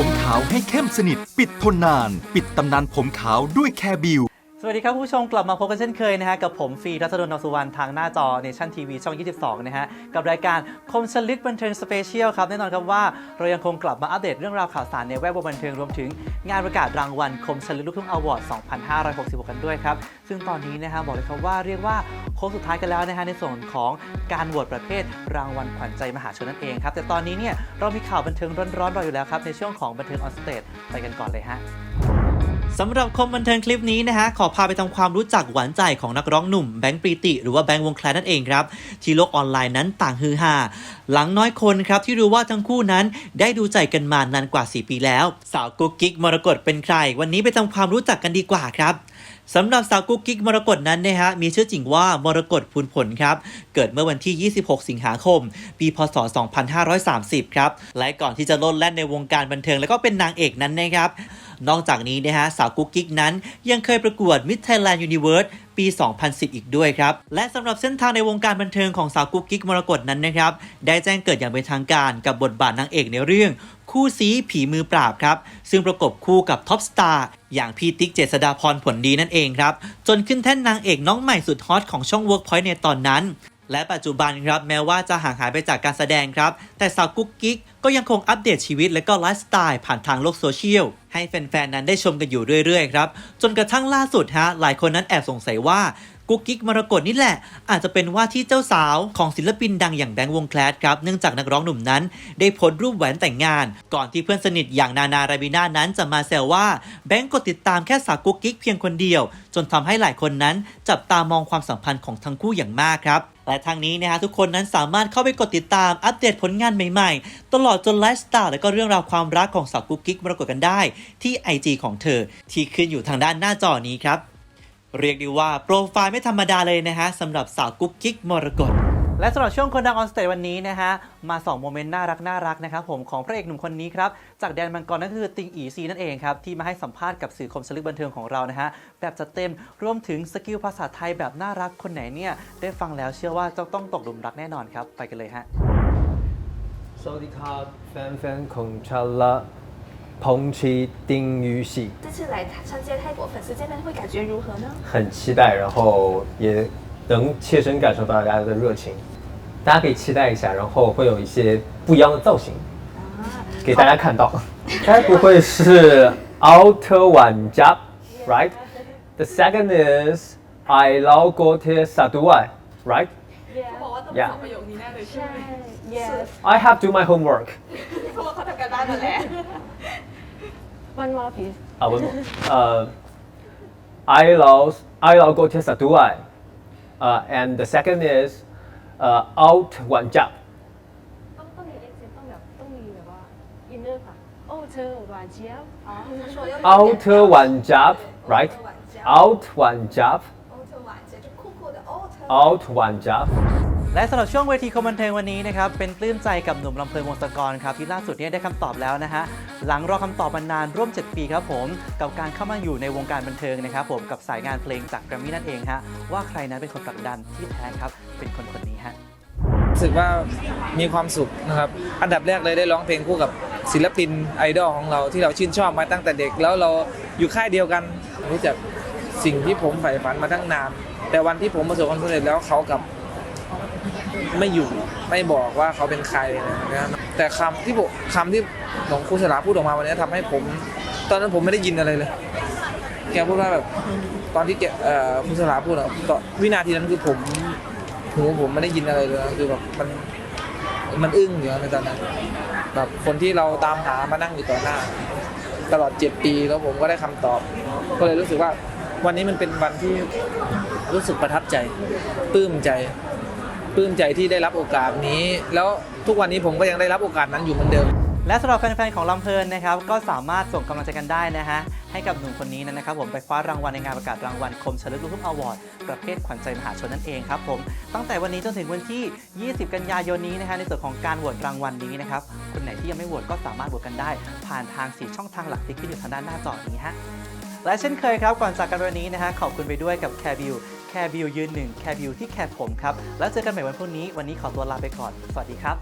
ผมขาวให้เข้มสนิท ปิดทนนาน ปิดตำนานผมขาวด้วยแคบิว สวัสดีครับผู้ชมกลับมาพบกันเช่นเคยนะฮะกับผมฟรีรัตนนท์นสุวรรณทางหน้าจอเนชั่นทีวีช่อง 22 นะฮะกับรายการคมชลึกบันเทิงสเปเชียลครับแน่นอนครับว่าเรายังคงกลับมาอัปเดตเรื่องราวข่าวสารในแวดวงบันเทิงรวมถึงงานประกาศรางวัลคมชลึกลูกทุ่งอวอร์ด 2566 กันด้วยครับ ซึ่งตอนนี้นะฮะบอกเลยครับว่าเรียกว่าโค้งสุดท้ายกันแล้วนะฮะในส่วนของการโหวตประเภทรางวัลขวัญใจมหาชนนั่นเองครับแต่ตอนนี้เนี่ยเรามีข่าวบันเทิงร้อนๆรออยู่แล้วครับในช่วงของบันเทิงออนสเตจไปกันก่อนเลยฮะ สำหรับคมบันเทิงคลิปนี้นะฮะขอพาไปทำความรู้จักหวานใจของนักร้องหนุ่มแบงค์ปรีติ หรือว่าแบงค์วงแคลนั่นเองครับ ที่โลกออนไลน์นั้นต่างฮือฮาหลังน้อยคนครับที่รู้ว่าทั้งคู่นั้นได้ดูใจกันมานานกว่า 4 ปีแล้ว สาวกุ๊กกิ๊กมรกตเป็นใคร วันนี้ไปทำความรู้จักกันดีกว่าครับ สำหรับสาวกุ๊กกิ๊กมรกตนั้นนะฮะมีชื่อจริงว่ามรกตพูนผลครับเกิดเมื่อวันที่ 26 สิงหาคม ปีพศ 2530 ครับและก่อนที่จะลดแล่นในวงการบันเทิงแล้วก็เป็นนางเอกนั้นนะครับนอกจากนี้นะฮะสาวกุ๊กกิ๊กนั้นยังเคยประกวด Miss Thailand Universe ปี 2010 อีกด้วยครับ และสำหรับเส้นทางในวงการบันเทิงของสาวกุ๊กกิ๊กมรกตนั้นนะครับ ได้แจ้งเกิดอย่างเป็นทางการกับบทบาทนางเอกในเรื่อง คู่ซีผีมือปราบครับ ซึ่งประกบคู่กับท็อปสตาร์อย่างพี่ติ๊กเจษดาพรผลดีนั่นเองครับ จนขึ้นแท่นนางเอกน้องใหม่สุดฮอตของช่อง Workpoint ในตอนนั้น และปัจจุบันครับแม้ว่าจะห่างหายไปจากการแสดงครับ แต่สาวกุ๊กกิ๊กก็ยังคงอัปเดตชีวิตและก็ไลฟ์สไตล์ผ่านทางโลกโซเชียลให้แฟนๆนั้นได้ชมกันอยู่เรื่อยๆครับจนกระทั่งล่าสุดฮะหลายคนนั้นแอบสงสัยว่า กุ๊กกิ๊กมรกตนี่แหละ อาจจะเป็นว่าที่เจ้าสาวของศิลปินดังอย่างแบงค์วงแคลดครับเนื่องจากนักร้องหนุ่มนั้น ได้โพสต์รูปแหวนแต่งงาน ก่อนที่เพื่อนสนิทอย่างนานาราบิน่านั้นจะมาแซวว่าแบงค์กดติดตามแค่สาวกุ๊กกิ๊กเพียงคนเดียว จนทำให้หลายคนนั้น จับตามองความสัมพันธ์ของทั้งคู่อย่างมากครับและทางนี้นะฮะทุกคนนั้นสามารถเข้าไปกดติดตามอัปเดตผลงานใหม่ๆ ตลอดจนไลฟ์สไตล์และก็เรื่องราวความรักของสาวกุ๊กกิ๊กมรกตกันได้ ที่ IG ของเธอ ที่ขึ้นอยู่ทางด้านหน้าจอนี้ครับ เรียกได้ว่าโปรไฟล์ไม่ธรรมดาเลยนะฮะสำหรับสาวกุ๊กกิ๊กมรกตและสำหรับช่วงคนดังออนสเตจวันนี้นะฮะ มา 2 โมเมนต์น่ารักน่ารักนะครับผมของพระเอกหนุ่มคนนี้ครับ จากแดนมังกรนั่นก็คือติงอีซีนั่นเองครับ ที่มาให้สัมภาษณ์กับสื่อคมสลึกบันเทิงของเรานะฮะ แบบจัดเต็มรวมถึงสกิลภาษาไทยแบบน่ารักคนไหนเนี่ย ได้ฟังแล้วเชื่อว่าจะต้องตกหลุมรักแน่นอนครับ ไปกันเลยฮะสวัสดีครับแฟนๆของชาละ 捧起丁禹兮这次来参加泰国粉丝见面会感觉如何呢？很期待然后也能切身感受到大家的热情。大家可以期待一下然后会有一些不一样的造型给大家看到。该不会是奥特玩家 right? The second is i love go to Saduai，right yeah yeah yeah i have do my homework เขาบอกเขาทำการบ้านมาแล้ว One more please. 啊，我呃，I love I love go to Saduai，呃，and the second is 呃 out one job。 ต้องต้องมีเอ็กเซนต้องแบบต้องมีแบบว่าอินเนอร์ค่ะ โอ้เธอหวานเจี๊ยบ อ๋อ他说要 out one job right out one job outer 晚节就酷酷的 outer out one job และสำหรับช่วงเวทีคอมบันเทิงวันนี้นะครับเป็นปลื้มใจกับหนุ่มลำเพลินวงศกรครับที่ล่าสุดเนี่ยได้คำตอบแล้วนะฮะหลังรอคำตอบมานานร่วม 7 ปีครับผมกับการเข้ามาอยู่ในวงการบันเทิงนะครับผมกับสายงานเพลงจากแกรมมี่นั่นเองฮะว่าใครนั้นเป็นคนผลักดันที่แท้ครับเป็นคนคนนี้ฮะรู้สึกว่ามีความสุขนะครับอันดับแรกเลยได้ร้องเพลงคู่กับศิลปินไอดอลของเราที่เราชื่นชอบมาตั้งแต่เด็ก แล้วเราอยู่ค่ายเดียวกันรู้จักสิ่งที่ผมใฝ่ฝันมาตั้งนานแต่วันที่ผมประสบความสำเร็จแล้วเขากับ ไม่อยู่ไม่บอกว่าเขาเป็นใครนะครับแต่คำที่ผมคำที่หลวงครูสลาพูดออกมาวันนี้ทำให้ผม ตอนนั้นผมไม่ได้ยินอะไรเลย แกพูดว่าแบบตอนที่แกครูสลาพูดอะตอนวินาทีนั้นคือผมหูผมไม่ได้ยินอะไรเลยคือแบบมันมันอึ้งอยู่ในตอนนั้นแบบคนที่เราตามหามานั่งอยู่ต่อหน้า ตลอดเจ็ดปีแล้วผมก็ได้คำตอบ ก็เลยรู้สึกว่า วันนี้มันเป็นวันที่รู้สึกประทับใจปลื้มใจ ปลื้มใจที่ได้รับโอกาสนี้ แล้วทุกวันนี้ผมก็ยังได้รับโอกาสนั้นอยู่เหมือนเดิม และสำหรับแฟนๆของลำเพลินนะครับก็สามารถส่งกำลังใจกันได้นะฮะให้กับหนุ่มคนนี้นะครับผมไปคว้ารางวัลในงานประกาศรางวัลคมชลึกลูกทุ่งอวอร์ดประเภทขวัญใจมหาชนนั่นเองครับผมตั้งแต่วันนี้จนถึงวันที่ 20 กันยายนนี้นะฮะในส่วนของการโหวตรางวัลนี้นะครับคนไหนที่ยังไม่โหวตก็สามารถโหวตกันได้ ผ่านทาง4ช่องทางหลักที่ขึ้นอยู่ทางด้านหน้าจอนี้ฮะและเช่นเคยครับก่อนจากกันวันนี้นะฮะขอบคุณไปด้วยกับแคบิว แคบิวยืนหนึ่งแคบิวที่แคร์ผมครับ แล้วเจอกันใหม่วันพรุ่งนี้ วันนี้ขอตัวลาไปก่อน สวัสดีครับ